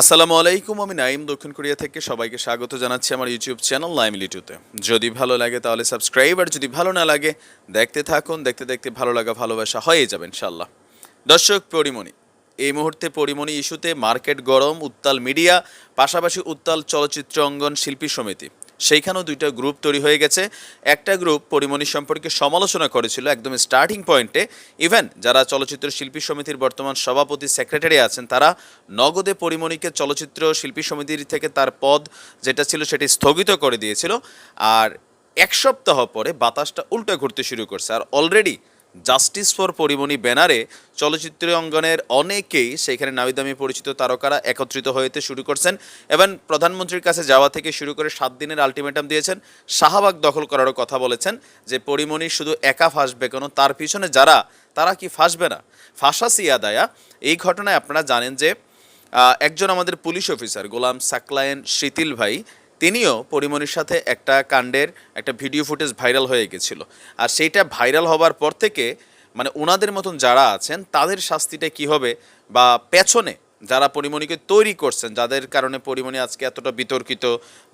আসসালামু আলাইকুম, আমি নাইম দক্ষিণ কোরিয়া থেকে সবাইকে স্বাগত জানাচ্ছি আমার ইউটিউব চ্যানেল লাইম লিটুতে। যদি ভালো লাগে তাহলে সাবস্ক্রাইব, আর যদি ভালো না লাগে, দেখতে থাকুন, দেখতে দেখতে ভালো লাগা, ভালোবাসা হয়ে যাবে ইনশাল্লাহ দর্শক, পরিমণি। এই মুহূর্তে পরিমণি ইস্যুতে মার্কেট গরম, উত্তাল মিডিয়া, পাশাপাশি উত্তাল চলচ্চিত্র অঙ্গন শিল্পী সমিতি। সেইখানেও দুইটা গ্রুপ তৈরি হয়ে গেছে। একটা গ্রুপ পরিমণি সম্পর্কে সমালোচনা করেছিল একদম স্টার্টিং পয়েন্টে ইভেন যারা চলচ্চিত্র শিল্পী সমিতির বর্তমান সভাপতি সেক্রেটারি আছেন, তারা নগদে পরিমণিকে চলচ্চিত্র শিল্পী সমিতির থেকে তার পদ যেটা ছিল সেটি স্থগিত করে দিয়েছিল। আর এক সপ্তাহ পরে বাতাসটা উল্টো ঘুরতে শুরু করছে। আর অলরেডি জাস্টিস ফর পরিমণি ব্যানারে চলচ্চিত্র অঙ্গনের অনেকেই সেখানে নামিদামি পরিচিত তারকারা একত্রিত হয়েতে শুরু করছেন। এবং প্রধানমন্ত্রীর কাছে যাওয়া থেকে শুরু করে সাত দিনের আলটিমেটাম দিয়েছেন। শাহবাগ দখল করারও কথা বলেছেন যে পরিমণি শুধু একা ফাঁসবে কেন? তার পিছনে যারা, তারা কি ফাঁসবে না? ফাঁসা সিয়াদায়া, এই ঘটনায় আপনারা জানেন যে একজন আমাদের পুলিশ অফিসার, গোলাম সাকলায়েন শিতিল ভাই তিনিও পরিমণির সাথে একটা কাণ্ডের একটা ভিডিও ফুটেজ ভাইরাল হয়ে গেছিল। আর সেইটা ভাইরাল হবার পর থেকে মানে ওনাদের মতন যারা আছেন, তাদের শাস্তিটা কি হবে বা পেছনে যারা পরিমণিকে তৈরি করছেন, যাদের কারণে পরিমণি আজকে এতটা বিতর্কিত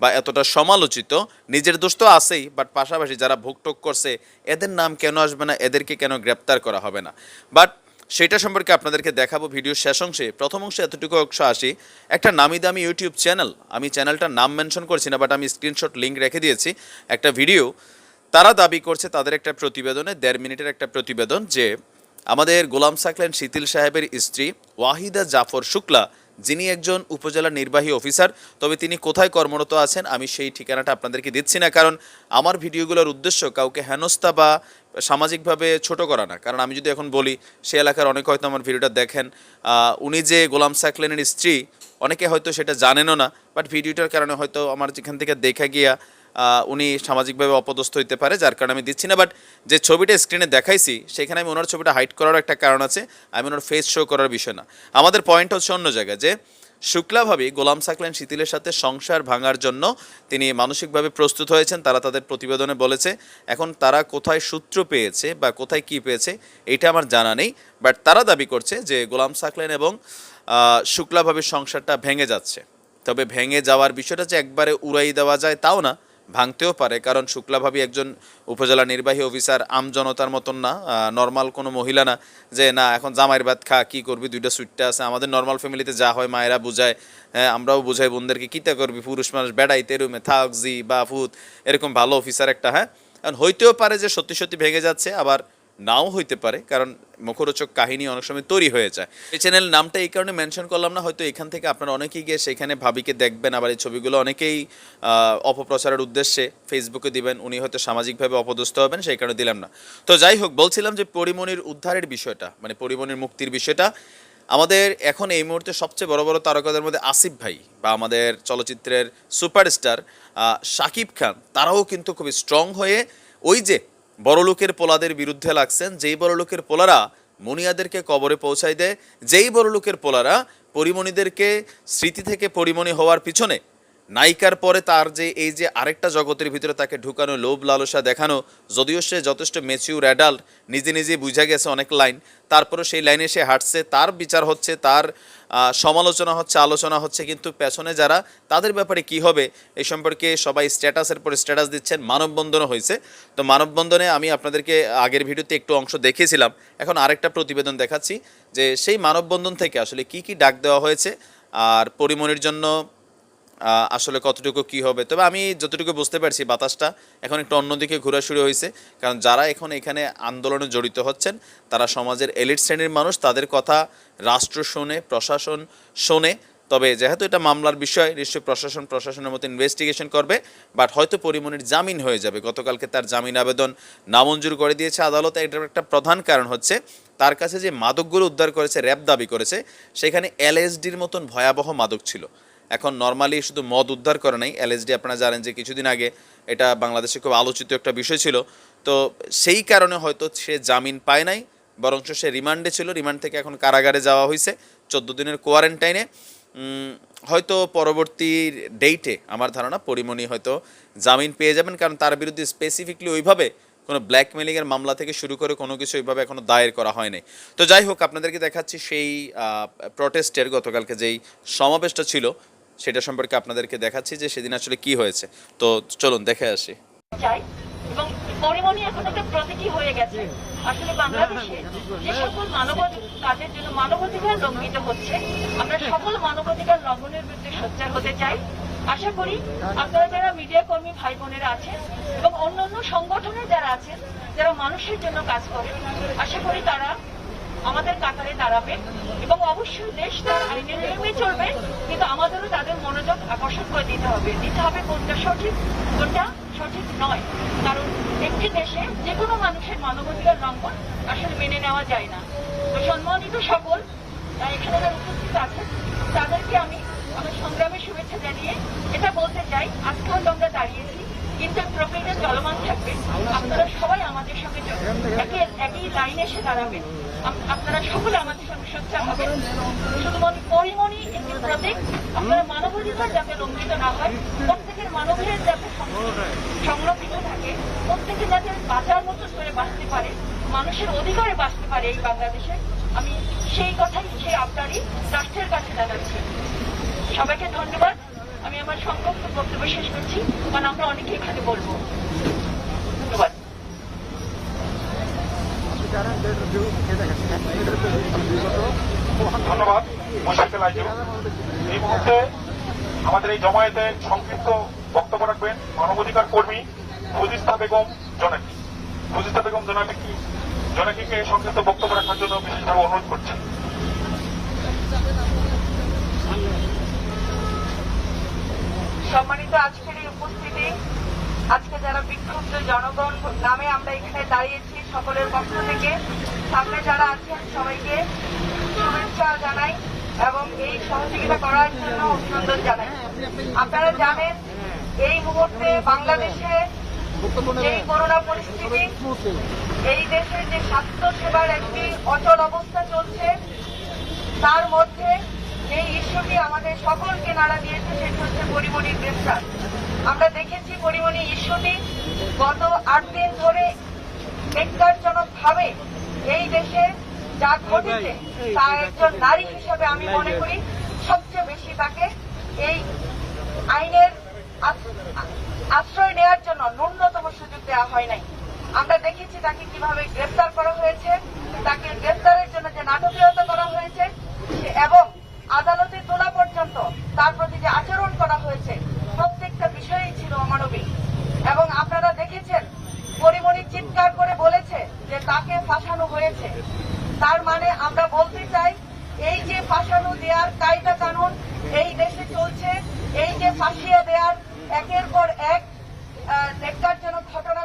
বা এতটা সমালোচিত, নিজের দোষ তো আছেই বাট পাশাপাশি যারা ভোগটোক করছে, এদের নাম কেন আসবে না, এদেরকে কেন গ্রেপ্তার করা হবে না? বাট সেটা সম্পর্কে আপনাদেরকে দেখাবো ভিডিওর শেষ অংশে। প্রথম অংশে এতটুকু অংশ আসি। একটা নামি দামি ইউটিউব চ্যানেল আমি চ্যানেলটার নাম মেনশন করছি না বাট আমি স্ক্রিনশট লিঙ্ক রেখে দিয়েছি। একটা ভিডিও তারা দাবি করছে তাদের একটা প্রতিবেদনে, দেড় মিনিটের একটা প্রতিবেদন যে, আমাদের গোলাম সাকলেন শীতিল সাহেবের স্ত্রী ওয়াহিদা জাফর শুক্লা, যিনি একজন উপজেলা নির্বাহী অফিসার তবে তিনি কোথায় কর্মরত আছেন, আমি সেই ঠিকানাটা আপনাদেরকে দিচ্ছি না, কারণ আমার ভিডিওগুলোর উদ্দেশ্য কাউকে হেনস্থা বা সামাজিকভাবে ছোট করা না। কারণ আমি যদি এখন বলি, সে এলাকার অনেকে হয়তো আমার ভিডিওটা দেখেন। উনি যে গোলাম সাকলেনের স্ত্রী, অনেকে হয়তো সেটা জানেনও না বাট ভিডিওটার কারণে হয়তো আমার যেখান থেকে দেখা গিয়া উনি সামাজিকভাবে অপদস্থ হইতে পারে, যার কারণে আমি দিচ্ছি না। বাট যে ছবিটা স্ক্রিনে দেখাইছি, সেখানে আমি ওনার ছবিটা হাইড করার একটা কারণ আছে, আমি ওনার ফেস শো করার বিষয় না। আমাদের পয়েন্ট হচ্ছে অন্য জায়গায় যে শুক্লাভাবে গোলাম সাকলেন শিথিলের সাথে সংসার ভাঙার জন্য। তিনি মানসিকভাবে প্রস্তুত হয়েছেন, তারা তাদের প্রতিবেদনে বলেছে, এখন তারা কোথায় সূত্র পেয়েছে বা কোথায় কি পেয়েছে, এটা আমার জানা নেই। বাট তারা দাবি করছে যে গোলাম সাকলেন এবং শুক্লাভাবে সংসারটা ভেঙে যাচ্ছে। তবে ভেঙে যাওয়ার বিষয়টা যে একবারে উড়াই দেওয়া যায় তাও না। ভাঙতেও পারে, কারণ শুক্লাভাবি একজন উপজেলা নির্বাহী অফিসার আমজনতার মতন না নর্মাল কোনো মহিলা না, যে না, এখন জামাইয়ের ভাত খা, কী করবি, দুইটা সুইটটা আছে। আমাদের নর্মাল ফ্যামিলিতে যা হয়, মায়েরা বুঝায় হ্যাঁ আমরাও বুঝাই, বোনদেরকে কীটা করবি, পুরুষ মানুষ বেড়াই, তেরুমে থাক, জি, বা ফুত এরকম ভালো অফিসার একটা হ্যাঁ। কারণ হইতেও পারে যে সত্যি সত্যি ভেঙে যাচ্ছে, আবার নাও হইতে পারে, কারণ মুখরোচক কাহিনী অনেক সময় তৈরি হয়ে যায়। এই চ্যানেল নামটা এই কারণে মেনশন করলাম না, হয়তো এখান থেকে আপনারা অনেকেই গিয়ে সেখানে ভাবিকে দেখবেন, আবার এই ছবিগুলো অনেকেই অপপ্রচারের উদ্দেশ্যে ফেসবুকে দিবেন, উনি হয়তো সামাজিকভাবে অপদস্থ হবেন, সেই কারণে দিলাম না। তো যাই হোক, বলছিলাম যে পরিমণির উদ্ধারের বিষয়টা মানে পরিমণির মুক্তির বিষয়টা, আমাদের এখন এই মুহূর্তে সবচেয়ে বড় বড় তারকাদের মধ্যে আসিফ ভাই বা আমাদের চলচ্চিত্রের সুপারস্টার শাকিব খান, তারাও কিন্তু খুবই স্ট্রং হয়ে ওই যে বড়লোকের পোলাদের বিরুদ্ধে লাগছেন, যেই বড়লোকের পোলারা মনিয়াদেরকে কবরে পৌঁছায় দেয়, যেই বড়লোকের পোলারা পরিমণিদেরকে স্মৃতি থেকে পরিমণি হওয়ার পিছনে নায়িকার পরে তার যে এই যে আরেকটা জগতের ভিতরে তাকে ঢুকানো, লোভ লালসা দেখানো, যদিও সে যথেষ্ট মেচিউর অ্যাডাল্ট নিজে নিজে বুঝা গেছে অনেক লাইন। তারপরে সেই লাইনে সে হাঁটছে, তার বিচার হচ্ছে, তার সমালোচনা হচ্ছে, আলোচনা হচ্ছে, কিন্তু পেছনে যারা, তাদের ব্যাপারে কি হবে, এই সম্পর্কে সবাই স্ট্যাটাসের পর স্ট্যাটাস দিচ্ছেন, মানববন্ধনও হয়েছে। তো মানববন্ধনে আমি আপনাদেরকে আগের ভিডিওতে একটু অংশ দেখিয়েছিলাম এখন আরেকটা প্রতিবেদন দেখাচ্ছি, যে সেই মানববন্ধন থেকে আসলে কি কি ডাক দেওয়া হয়েছে, আর পরিমণির জন্য আসলে কতটুকু কি হবে? তবে আমি যতটুকু বুঝতে পারছি বাতাসটা এখন একটু অন্যদিকে ঘোরা শুরু হয়েছে। কারণ যারা এখন এখানে আন্দোলনে জড়িত হচ্ছেন, তারা সমাজের এলিট শ্রেণির মানুষ, তাদের কথা রাষ্ট্র শোনে, প্রশাসন শোনে। তবে যেহেতু এটা মামলার বিষয়, নিশ্চয়ই প্রশাসন প্রশাসনের মতো ইনভেস্টিগেশন করবে। বাট হয়তো পরিমণির জামিন হয়ে যাবে। গতকালকে তার জামিন আবেদন নামঞ্জুর করে দিয়েছে আদালত। এটার একটা প্রধান কারণ হচ্ছে, তার কাছে যে মাদকগুলো উদ্ধার করেছে, র্যাব দাবি করেছে, সেখানে এলএসডির মতন ভয়াবহ মাদক ছিল। এখন নর্মালি শুধু মদ উদ্ধার করে নাই এলএসডি আপনারা জানেন যে কিছুদিন আগে এটা বাংলাদেশে খুব আলোচিত একটা বিষয় ছিল। তো সেই কারণে হয়তো সে জামিন পায় নাই, বরঞ্চ সে রিমান্ডে ছিল। রিমান্ড থেকে এখন কারাগারে যাওয়া হয়েছে চোদ্দ দিনের কোয়ারেন্টাইনে হয়তো পরবর্তী ডেইটে আমার ধারণা, পরিমণি হয়তো জামিন পেয়ে যাবেন, কারণ তার বিরুদ্ধে স্পেসিফিকলি ওইভাবে কোনো ব্ল্যাকমেলিংয়ের মামলা থেকে শুরু করে কোনো কিছু ওইভাবে এখনও দায়ের করা হয়নি তো যাই হোক, আপনাদেরকে দেখাচ্ছি সেই প্রটেস্টের গতকালকে যেই সমাবেশটা ছিল সেটা সম্পর্কে আপনাদেরকে দেখাচ্ছি যে সেদিন আসলে কি হয়েছে। তো চলুন, দেখে আসি। এবং এখন একটা হয়ে গেছে। আসলে কাজের জন্য মানবাধিকার লঙ্ঘিত হচ্ছে, আমরা সকল মানবাধিকার লঙ্ঘনের বিরুদ্ধে হতে চাই। আশা করি আপনারা যারা মিডিয়া কর্মী ভাই বোনেরা আছেন এবং অন্যান্য সংগঠনে যারা আছেন, যারা মানুষের জন্য কাজ করে আশা করি তারা আমাদের কাতারে দাঁড়াবে এবং অবশ্যই দেশ তার আইনের নিয়মে চলবে, কিন্তু আমাদেরও তাদের মনোযোগ আকর্ষণ করে দিতে হবে। দিতে হবে কোনটা সঠিক কোনটা সঠিক নয়। কারণ একটি দেশে যে কোনো মানুষের মানবাধিকার লঙ্ঘন আসলে মেনে নেওয়া যায় না। তো সম্মানিত সকল এখানে যারা উপস্থিত আছেন, তাদেরকে আমি আমার সংগ্রামের শুভেচ্ছা জানিয়ে এটা বলতে চাই। আজকে হয়তো আমরা দাঁড়িয়েছি কিন্তু প্রকৃতির চলমান থাকবে। আপনারা সবাই আমাদের সঙ্গে চ- একই লাইনে এসে দাঁড়াবেন। আপনারা সকলে আমাদের সঙ্গে সোচ্চার হবেন। শুধুমাত্র পরিমণি একটি প্রতীক। আপনারা মানবাধিকার যাতে লঙ্ঘিত না হয়, প্রত্যেকের মানবের যাতে সংরক্ষিত থাকে, প্রত্যেকে যাতে বাঁচার মতো করে বাঁচতে পারে, মানুষের অধিকারে বাঁচতে পারে এই বাংলাদেশে। আমি সেই কথাই, সেই আপনারই রাষ্ট্রের কাছে জানাচ্ছি। সবাইকে ধন্যবাদ। আমি আমার সংক্ষিপ্ত বক্তব্য শেষ করছি, কারণ আমরা অনেকে এখানে বলব ধন্যবাদ ধন্যবাদ এই মুহূর্তে আমাদের এই জমায়েতে সংক্ষিপ্ত বক্তব্য রাখবেন মানবাধিকার কর্মী ফজিস্তা বেগম জনাকি। ফজিস্তা বেগম জনাকি জনাকিকে সংক্ষিপ্ত বক্তব্য রাখার জন্য বিশেষভাবে অনুরোধ করছি। সম্মানিত আজকের উপস্থিতি আজকে যারা বিক্ষুব্ধ জনগণ নামে আমরা এখানে দাঁড়িয়েছি সকলের পক্ষ থেকে, সামনে যারা আছেন সবাইকে শুভেচ্ছা জানাই এবং এই সহযোগিতা করার জন্য অভিনন্দন জানাই। আপনারা জানেন, এই মুহূর্তে বাংলাদেশে এই করোনা পরিস্থিতি, এই দেশে যে স্বাস্থ্য সেবার একটি অচল অবস্থা চলছে, তার মধ্যে এই ইস্যুটি আমাদের সকলকে নাড়া দিয়েছে, সেটি হচ্ছে পরিমণির গ্রেফতার। আমরা দেখেছি পরিমণি ইস্যুটি গত আট দিন ধরে বেকারজনক ভাবে এই দেশে যা ঘটেছে। তা একজন নারী হিসেবে আমি মনে করি সবচেয়ে বেশি তাকে এই আইনের আশ্রয় নেওয়ার জন্য ন্যূনতম সুযোগ দেওয়া হয় নাই। আমরা দেখেছি তাকে কীভাবে গ্রেফতার করা হয়েছে তাকে গ্রেফতারের জন্য যে নাটকীয়তা করা হয়েছে এবং আদালতে তোলা পর্যন্ত তার প্রতি যে আচরণ করা হয়েছে প্রত্যেকটা বিষয়ই ছিল অমানবিক এবং আপনারা দেখেছেন পরিমণি চিৎকার করে বলেছে যে তাকে ফাঁসানো হয়েছে। তার মানে আমরা বলতে চাই এই যে ফাঁসানো দেওয়ার কায়দা কানুন এই দেশে চলছে এই যে ফাঁসিয়ে দেওয়ার একের পর এক আহ, ন্যাক্কারজনক ঘটনা